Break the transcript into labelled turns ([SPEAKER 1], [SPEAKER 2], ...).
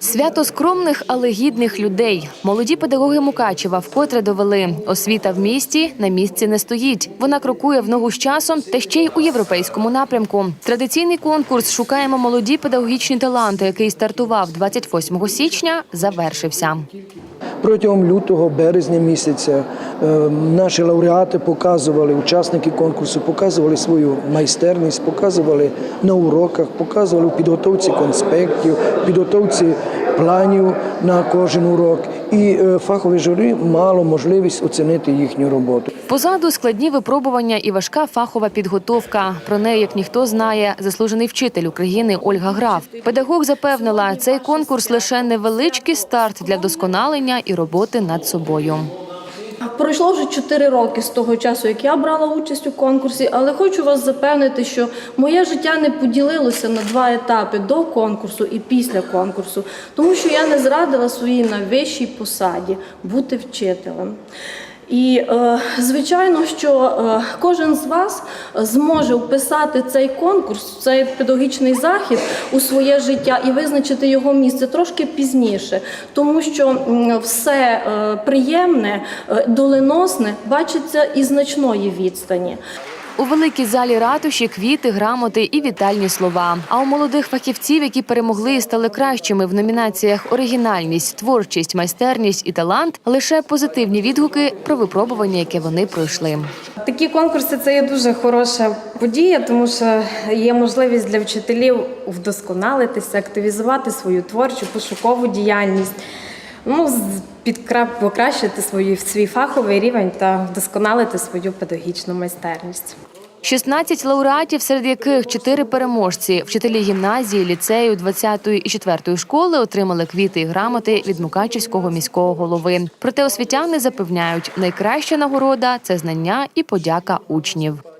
[SPEAKER 1] Свято скромних, але гідних людей. Молоді педагоги Мукачева вкотре довели. Освіта в місті на місці не стоїть. Вона крокує в ногу з часом та ще й у європейському напрямку. Традиційний конкурс Шукаємо молоді педагогічні таланти, який стартував 28 січня, завершився.
[SPEAKER 2] Протягом лютого, березня місяця е, наші лауреати показували, учасники конкурсу показували свою майстерність, показували на уроках, показували у підготовці конспектів, підготовці планів на кожен урок. І фахове фахові журі мало можливість оцінити їхню роботу.
[SPEAKER 1] Позаду складні випробування і важка фахова підготовка. Про неї, як ніхто знає, заслужений вчитель України Ольга Граф. Педагог запевнила, цей конкурс лише невеличкий старт для досконалення і роботи над собою.
[SPEAKER 3] Пройшло вже 4 роки з того часу, як я брала участь у конкурсі, але хочу вас запевнити, що моє життя не поділилося на два етапи до конкурсу і після конкурсу, тому що я не зрадила своїй найвищій посаді бути вчителем. І е, звичайно, що е, кожен з вас зможе вписати цей конкурс, цей педагогічний захід у своє життя і визначити його місце трошки пізніше, тому що все е, приємне, доленосне бачиться із значної відстані.
[SPEAKER 1] У великій залі ратуші квіти, грамоти і вітальні слова. А у молодих фахівців, які перемогли і стали кращими в номінаціях оригінальність, творчість, майстерність і талант, лише позитивні відгуки про випробування, яке вони пройшли.
[SPEAKER 4] Такі конкурси це є дуже хороша подія, тому що є можливість для вчителів вдосконалитися, активізувати свою творчу пошукову діяльність, ну, покращити свою, свій фаховий рівень та вдосконалити свою педагогічну майстерність.
[SPEAKER 1] 16 лауреатів, серед яких 4 переможці, вчителі гімназії, ліцею, 20-ї і 4-ї школи отримали квіти і грамоти від Мукачівського міського голови. Проте освітяни запевняють, найкраща нагорода це знання і подяка учнів.